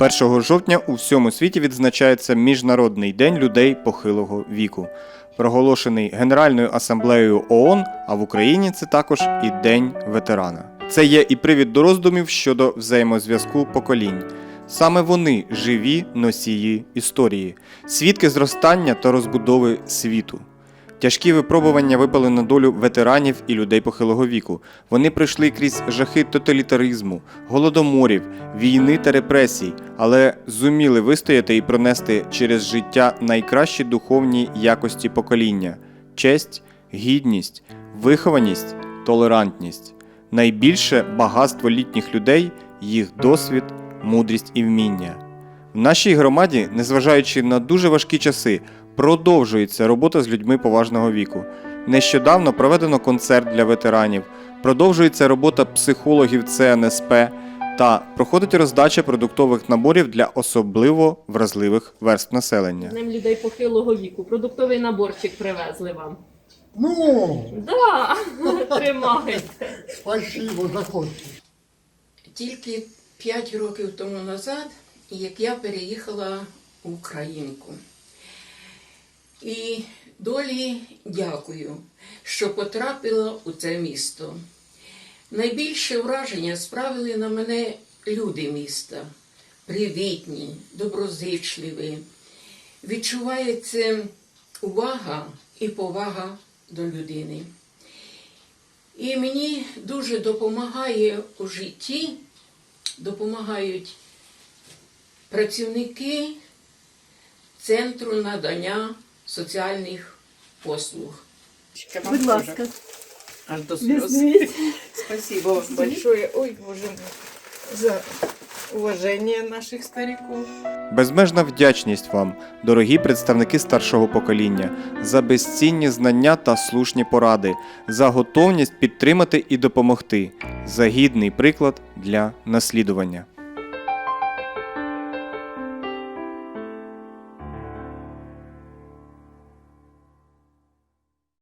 1 жовтня у всьому світі відзначається Міжнародний день людей похилого віку, проголошений Генеральною асамблеєю ООН, а в Україні це також і День ветерана. Це є і привід до роздумів щодо взаємозв'язку поколінь. Саме вони живі носії історії, свідки зростання та розбудови світу. Тяжкі випробування випали на долю ветеранів і людей похилого віку. Вони пройшли крізь жахи тоталітаризму, голодоморів, війни та репресій, але зуміли вистояти і пронести через життя найкращі духовні якості покоління: честь, гідність, вихованість, толерантність. Найбільше багатство літніх людей їх досвід, мудрість і вміння. В нашій громаді, незважаючи на дуже важкі часи, продовжується робота з людьми поважного віку. Нещодавно проведено концерт для ветеранів, продовжується робота психологів ЦНСП та проходить роздача продуктових наборів для особливо вразливих верств населення. Днем людей похилого віку. Продуктовий наборчик привезли вам. Ну, Да, тримайте. спасибо, заходьте. Тільки 5 років тому назад, як я переїхала в Українку. І долі дякую, що потрапила у це місто. Найбільше враження справили на мене люди міста. Привітні, доброзичливі. Відчувається увага і повага до людини. І мені дуже допомагає у житті, допомагають працівники Центру надання соціальних послуг. Будь ласка. Аж до слез. Спасибо большое. Ой, боже мой, за уважение наших стариков. Безмежна вдячність вам, дорогі представники старшого покоління, за безцінні знання та слушні поради, за готовність підтримати і допомогти, за гідний приклад для наслідування.